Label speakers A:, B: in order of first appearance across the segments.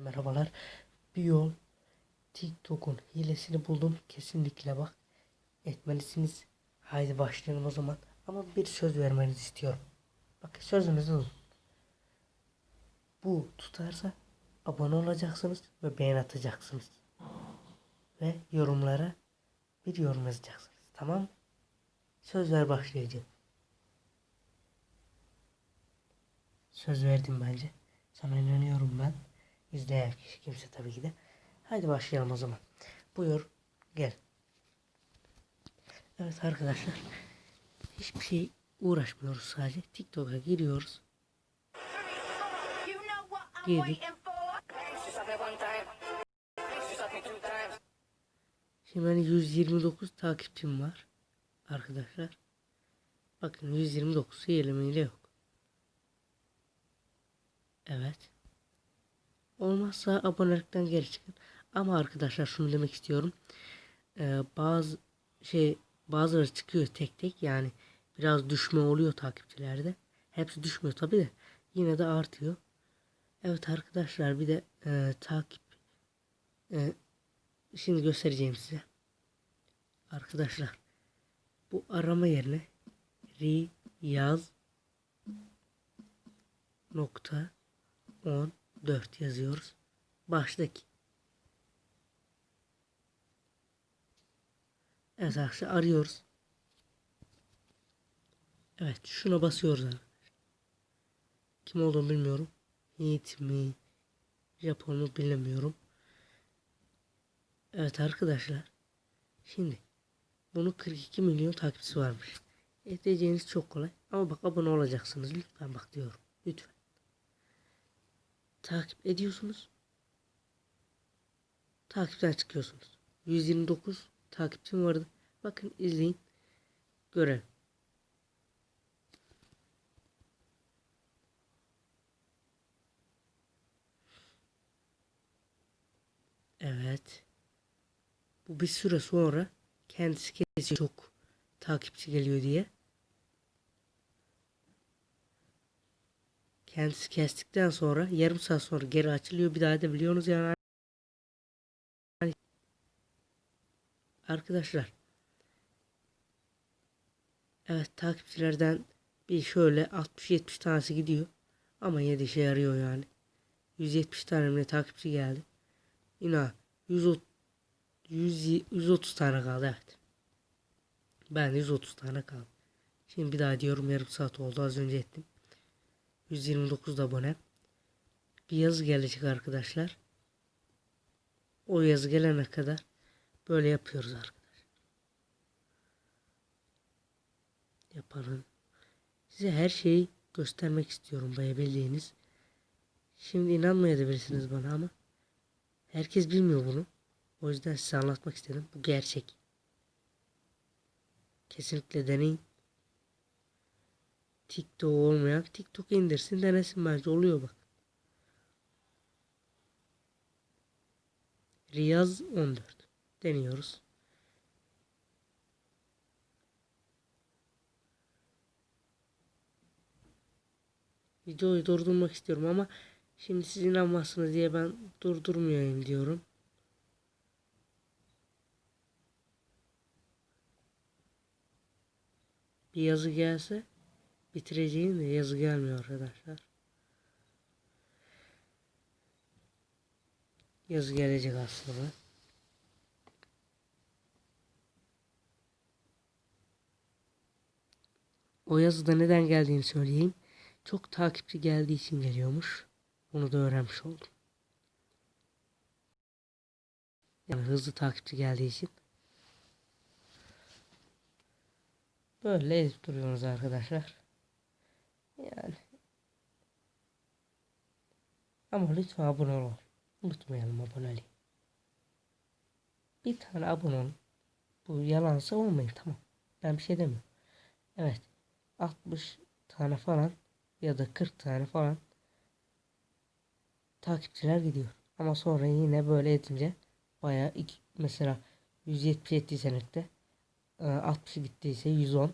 A: Merhabalar. Bir yol TikTok'un hilesini buldum. Kesinlikle bak. Etmelisiniz. Haydi başlayalım o zaman. Ama bir söz vermenizi istiyorum. Bak sözünüzü alın. Bu tutarsa abone olacaksınız ve beğen atacaksınız. Ve yorumlara bir yorum yazacaksınız. Tamam mı? Söz ver başlayacağım. Söz verdim bence. Sana inanıyorum ben. İzleyen kişi kimse tabii ki de. Haydi başlayalım o zaman. Buyur gel. Evet arkadaşlar. Hiçbir şey uğraşmıyoruz sadece. TikTok'a giriyoruz. Girdik. Şimdi benim 129 takipçim var. Arkadaşlar. Bakın 129 hilemiyle yok. Evet. Olmazsa abonelikten geri çıkın. Ama arkadaşlar şunu demek istiyorum. Ee, bazı şey bazıları çıkıyor tek tek yani biraz düşme oluyor takipçilerde. Hepsi düşmüyor tabi de yine de artıyor. Evet arkadaşlar bir de e, takip e, şimdi göstereceğim size. Arkadaşlar bu arama yerine Riyaz nokta 14 yazıyoruz. Baştaki. Evet arkadaşlar arıyoruz. Evet şuna basıyoruz arkadaşlar. Kim olduğunu bilmiyorum. Hint mi? Japon mu bilemiyorum. Evet arkadaşlar. Şimdi bunun 42 milyon takipçisi varmış. Edeceğiniz çok kolay. Ama bak abone olacaksınız. Lütfen bak diyorum. Lütfen. Takip ediyorsunuz. Takipten çıkıyorsunuz. 129 takipçim vardı. Bakın izleyin. Görelim. Evet. Bu bir süre sonra kendisi kesiyor çok takipçi geliyor diye. Kendisi kestikten sonra yarım saat sonra geri açılıyor. Bir daha edebiliyorsunuz yani. Arkadaşlar. Evet takipçilerden bir şöyle 60-70 tanesi gidiyor. Ama yine işe yarıyor yani. 170 tane mi ne takipçi geldi. İnan 130 100, 130 tane kaldı evet. Ben 130 tane kaldı. Şimdi bir daha diyorum yarım saat oldu az önce ettim. 129 abone. Bir yazı gelecek arkadaşlar. O yazı gelene kadar böyle yapıyoruz arkadaşlar. Yapalım. Size her şeyi göstermek istiyorum bayabildiğiniz. Şimdi inanmayabilirsiniz bana ama herkes bilmiyor bunu. O yüzden size anlatmak istedim. Bu gerçek. Kesinlikle deneyin. TikTok olmayan TikTok indirsin denesin bence oluyor bak. Riyaz 14 deniyoruz. Videoyu durdurmak istiyorum ama şimdi siz inanmazsınız diye ben durdurmayayım diyorum. Bir yazı gelse bitireceğim de yazı gelmiyor arkadaşlar. Yazı gelecek aslında. O yazıda neden geldiğini söyleyeyim. Çok takipçi geldiği için geliyormuş. Bunu da öğrenmiş oldum. Yani hızlı takipçi geldiği için. Böyle ezip duruyoruz arkadaşlar. Yani. Ama lütfen abone olun. Unutmayalım aboneliği. Bir tane abone olun. Bu yalansa olmayın tamam. Ben bir şey demiyorum. Evet. 60 tane falan ya da 40 tane falan takipçiler gidiyor. Ama sonra yine böyle edince iki, mesela 177 senette 60 gittiyse 110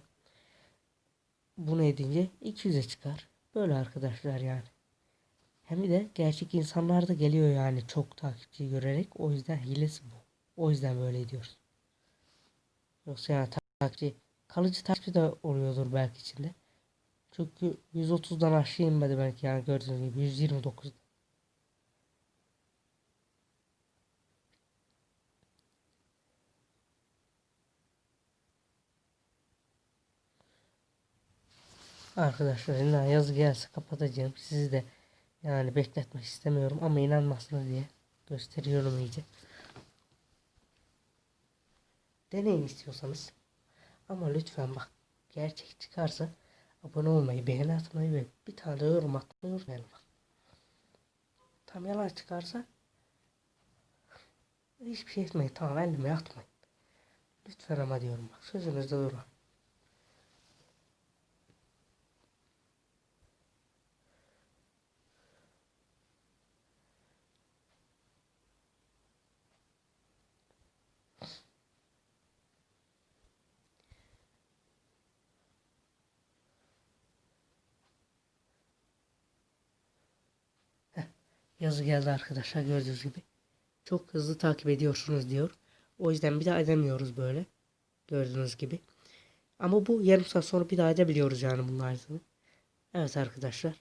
A: bunu edince 200'e çıkar. Böyle arkadaşlar yani. Hem de gerçek insanlar da geliyor yani çok takipçi görerek. O yüzden hilesi bu. O yüzden böyle diyoruz. Yoksa yani takipçi kalıcı takipçi de oluyordur belki içinde. Çünkü 130'dan aşağı inmedi belki yani gördüğünüz gibi 129. Arkadaşlar illa yazı gelse kapatacağım. Sizi de yani bekletmek istemiyorum ama inanmazsınız diye gösteriyorum iyice. Deneyin istiyorsanız. Ama lütfen bak gerçek çıkarsa abone olmayı, beğeni atmayı ve bir tane de yorum atmayı unutmayın bak. Tam yalan çıkarsa hiçbir şey etmeyin. Tamam elime atmayın. Lütfen ama diyorum bak sözünüzde durun. Yazı geldi arkadaşlar gördüğünüz gibi. Çok hızlı takip ediyorsunuz diyor. O yüzden bir daha edemiyoruz böyle. Gördüğünüz gibi. Ama bu yarım saat sonra bir daha edebiliyoruz yani aynısını. Evet arkadaşlar.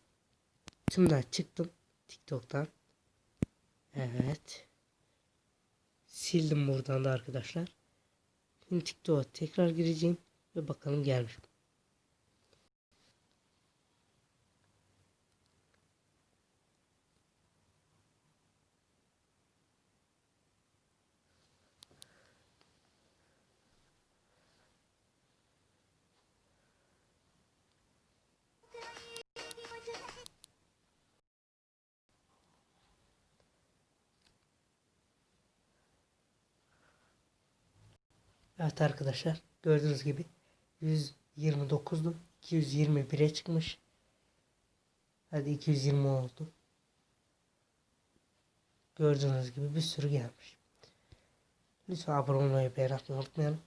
A: Tümden çıktım. TikTok'tan. Evet. Sildim buradan da arkadaşlar. Şimdi TikTok'a tekrar gireceğim. Ve bakalım gelmiş. mi? Evet arkadaşlar gördüğünüz gibi 129'du 221'e çıkmış. Hadi 220 oldu. Gördüğünüz gibi bir sürü gelmiş. Lütfen abone olmayı beğen unutmayalım.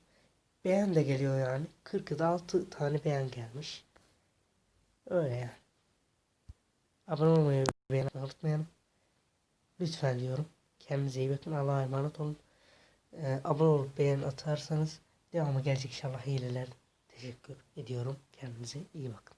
A: Beğen de geliyor yani. 46 tane beğen gelmiş. Öyle yani. Abone olmayı beğen unutmayalım. Lütfen diyorum. Kendinize iyi bakın. Allah'a emanet olun. Ee, abone olup beğen atarsanız devamı gelecek inşallah hileler. Teşekkür ediyorum. Kendinize iyi bakın.